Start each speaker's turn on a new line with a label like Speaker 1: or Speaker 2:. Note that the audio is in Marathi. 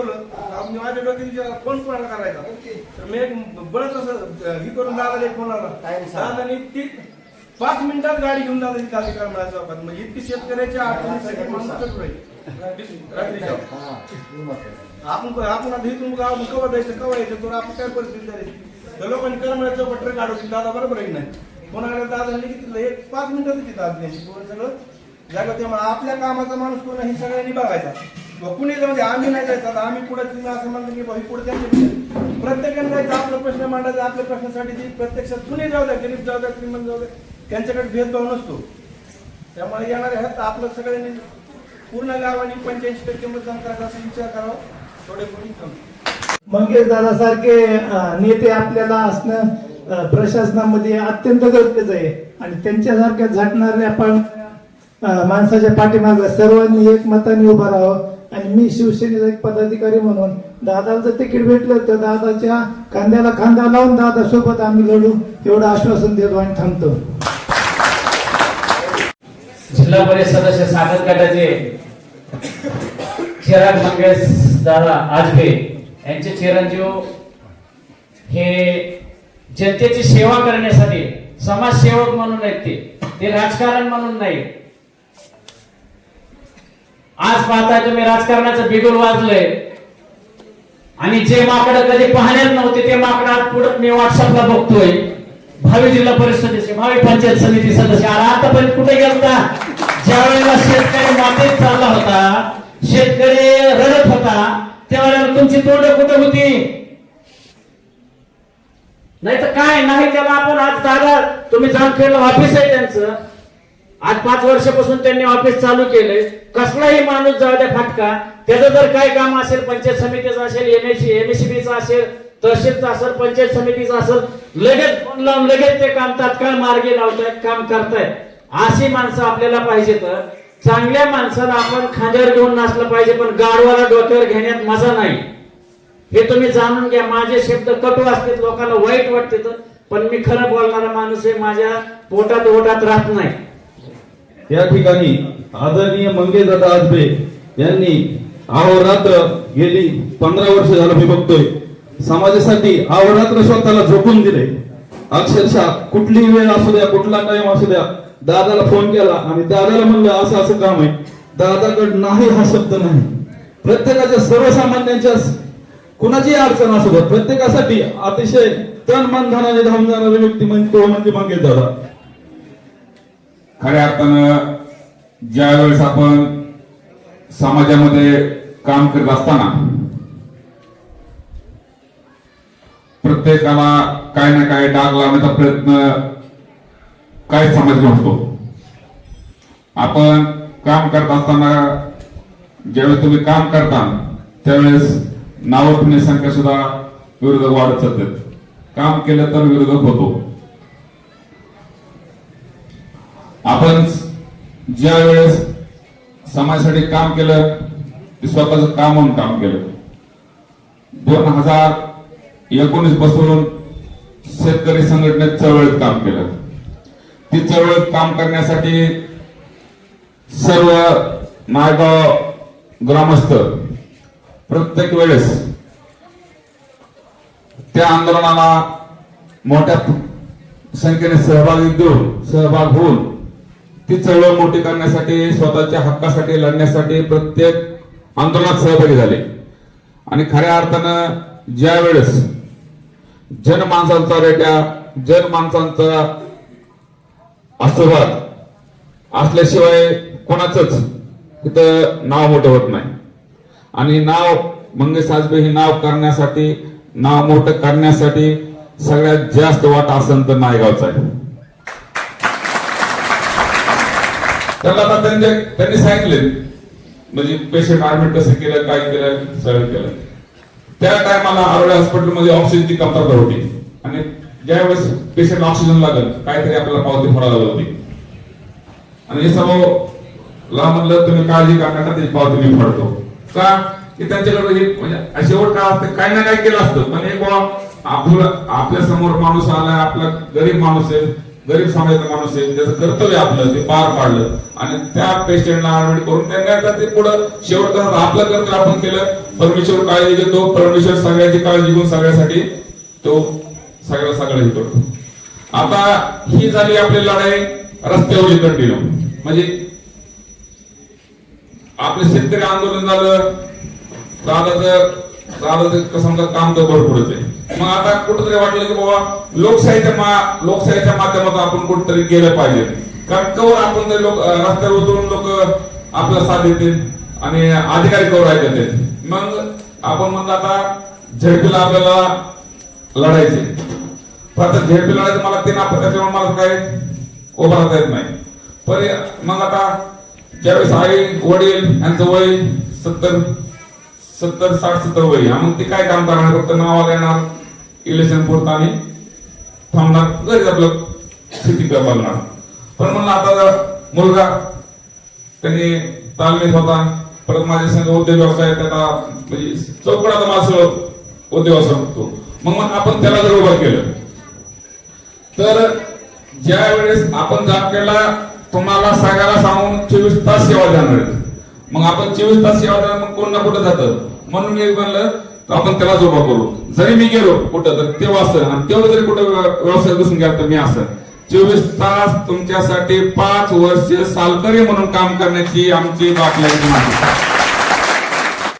Speaker 1: आपण माझ्या डोक्यात फोन कोणाला करायचा. तर मी एक बळच असं हे करून दादाला एक फोन आला. दादानी ती पाच मिनिटात गाडी घेऊन दादा तिथे आली करमाळ्या चौकात. म्हणजे इतकी शेतकऱ्याच्या अडचणीसाठी माणूस कट राहील रात्रीच्या. आपण आपण आता इथून गाव कवा जायचं कवा यायचं तर आपण काय परिस्थिती झाली? तर लोकांनी करमाळ्या चौकात ट्रक अडवली दादा बरोबर आहे नाही? आला दादा तिथलं एक पाच मिनिटात तिथं आली त्यांची पोरं सगळं. जागा त्यामुळे आपल्या कामाचा माणूस कोण आहे हे सगळ्यांनी बघायचा. कुणी जाऊ दे आम्ही नाही जायचं आम्ही पुढे तुम्ही असं म्हणतो की भाई पुढे प्रत्येकाने जायचं आपलं प्रश्न मांडायचा आपल्या प्रश्नासाठी ती प्रत्यक्षात कुणी जाऊ द्या गरीब जाऊ द्या श्रीमंत जाऊ द्या त्यांच्याकडे भेदभाव नसतो. त्यामुळे येणारे ह्यात आपलं सगळ्यांनी पूर्ण गावाने पंच्याऐंशी टक्के मतदान करायचा असा विचार करावा. थोडे कोणी
Speaker 2: मंगेश दादासारखे नेते आपल्याला असणं प्रशासनामध्ये अत्यंत गरजेचं आहे. आणि त्यांच्यासारख्या झटणाऱ्या पण माणसाच्या पाठीमाग सर्वांनी एकमताने उभं राहावं. आणि मी शिवसेनेचा एक पदाधिकारी म्हणून दादाचं तिकीट भेटलं तर दादाच्या खांद्याला खांदा लावून दादा सोबत आम्ही लढू एवढं आश्वासन देतो आणि थांबतो.
Speaker 3: जिल्हा परिषद सदस्य सागर गटाचे चिराग मंगेश दादा आजबे यांचे चिरंजीव हे जनतेची सेवा करण्यासाठी समाजसेवक म्हणून आहेत ते. ते राजकारण म्हणून नाही आज पाहताय तुम्ही राजकारणाचं बिगुल वाजलंय. आणि जे माकड कधी पाहण्यात नव्हते ते माकडं आज पुढे मी व्हॉट्सअपला बघतोय. भावी जिल्हा परिषद भावी पंचायत समिती सदस्य. आतापर्यंत कुठे गेलता? ज्या वेळेला शेतकरी मातीत चालला होता शेतकरी रडत होता त्यावेळेला तुमची तोंड कुठे होती? नाही तर काय? नाही त्याला आपण आज दादा तुम्ही जामखेडला ऑफिस आहे त्यांचं. आज पाच वर्षापासून त्यांनी ऑफिस चालू केलंय. कसलाही माणूस जाऊ द्या फाटका. त्याचं जर काय काम असेल पंचायत समितीचं असेल एमएससी एमएससीबीचं असेल तहसीलचं असेल पंचायत समितीचं असेल लगेच फोन लावून लगेच ते काम तात्काळ मार्गे लावतायत काम करतायत. अशी माणसं आपल्याला पाहिजे तर चांगल्या माणसाला आपण खांद्यावर घेऊन नाचलं पाहिजे पण गाडवाला डोक्यावर घेण्यात मजा नाही. हे तुम्ही जाणून घ्या. माझे शब्द कटू असतात लोकांना वाईट वाटते तर पण मी खरं बोलणारा माणूस आहे माझ्या पोटात ओटात राहत नाही.
Speaker 4: या ठिकाणी आदरणीय मंगेशदादा आजबे यांनी अहोरात्र गेली पंधरा वर्ष झालं मी बघतोय. समाजासाठी अहोरात्र स्वतःला झोकून दिले. अक्षरशः कुठलीही वेळ असू द्या कुठला टाइम असू द्या दादाला फोन केला आणि दादाला म्हणलं असं असं काम आहे. दादाकड नाही हा शब्द नाही. प्रत्येकाच्या सर्वसामान्यांच्या कुणाची अडचण असू द्या प्रत्येकासाठी अतिशय तन मन धनाने धावून जाणारी व्यक्ती म्हणजे तो म्हणजे मागे दादा
Speaker 5: खऱ्या अर्थानं ज्या वेळेस आपण समाजामध्ये काम करत असताना प्रत्येकाला काय ना काय डाग लावण्याचा प्रयत्न काय समाज होतो आपण काम करत असताना ज्यावेळेस तुम्ही काम करता त्यावेळेस नावठुणी संख्या सुद्धा विरोधक वाढत जातात काम केलं तर विरोधक होतो. ज्या वेळेस समाजासाठी काम केलं ते स्वतःच काम म्हणून काम केलं. दोन हजार एकोणीसपासून शेतकरी संघटनेत चळवळीत काम केलं. ती चळवळीत काम करण्यासाठी सर्व नायगाव ग्रामस्थ प्रत्येक वेळेस त्या आंदोलनाला मोठ्या संख्येने सहभागी देऊन सहभाग होऊन ती चळवळ मोठी करण्यासाठी स्वतःच्या हक्कासाठी लढण्यासाठी प्रत्येक आंदोलनात सहभागी झाले. आणि खऱ्या अर्थानं ज्या वेळेस जनमानसांचा रेट्या जनमानसांचा आशीर्वाद असल्याशिवाय कोणाचंच तिथं नाव मोठं होत नाही. आणि नाव मंगेश आजबे हे नाव करण्यासाठी नाव मोठं करण्यासाठी सगळ्यात जास्त वाटा असेल तर नायगावचा आहे. त्याला आता त्यांनी त्यांनी सांगितले म्हणजे पेशंट ऍडमिट कसं केलं काय केलं सगळं केलं. त्या टायमाला आरोग्य हॉस्पिटलमध्ये ऑक्सिजनची कमतरता होती. आणि ज्यावेळेस पेशंट ऑक्सिजन लागल काहीतरी आपल्याला पावती फोडायला होती. आणि हे सर्व ला म्हणलं तुम्ही काळजी करणार का त्याची पावती मी फोडतो. का? की त्यांच्याकडे म्हणजे शेवट काय असतं काही ना काही केलं असतं. पण एक आपलं आपल्यासमोर माणूस आला आपला गरीब माणूस आहे. गरीब समाजाचा माणूस आहे त्याचं कर्तव्य आपलं ते पार पाडलं. आणि त्या पेशंटला ऍडमिट करून त्यांना ते पुढं शेवट आपलं कर्तव्य आपण केलं परमेश्वर काळजी घेतो. परमेश्वर सगळ्याची काळजी घेऊन सगळ्यासाठी तो सगळ्या सगळं हे करतो. आता ही झाली आपली लढाई रस्त्यावरची कंटिन्यू म्हणजे आपले शेतकरी आंदोलन झालं दादाचं समजा काम तर भरपूरच आहे. मग आता कुठंतरी वाटलं की बाबा लोकशाहीच्या मा लोकशाहीच्या माध्यमातून आपण कुठंतरी गेलं पाहिजे. कारण कवर आपण लोक रस्त्यावर उतरून लोक आपला साथ देतील आणि अधिकारी कवर ऐकतील मग आपण म्हणलं आता झेडपीला आपल्याला लढायचे पण आता झेडपी लढायचं मला ते नापत त्याच्यामुळे मला काय उभा राहता येत नाही. पण मग आता ज्यावेळेस आई वडील यांचं वय सत्तर सत्तर साठ सत्तर वय. मग ते काय काम करणार? फक्त नावाला येणार इलेक्शन पुरतं आणि थांबणार घरीच आपलं स्थिती बदलणार पण म्हणलं आता मुलगा त्यांनी तालमीत होता. परत माझ्या संघ उद्योग व्यवसाय त्याला म्हणजे चौकडाचा माणसं उद्योग व्यवसाय होतो मग मग आपण त्याला जर उभं केलं तर ज्या वेळेस आपण जाब केला तुम्हाला सगळ्याला सांगून चोवीस तास सेवा देणार मग आपण चोवीस तास सेवा देणार मग कोण ना कुठं जातं? म्हणून मी म्हणलं तर आपण त्यालाच उभा करू जरी मी गेलो कुठं तर तेव्हा असं आणि तेवढं जरी कुठं व्यवसाय बसून गेला तर मी असं. चोवीस तास तुमच्यासाठी पाच वर्ष सालकरी म्हणून काम करण्याची आमची बातमी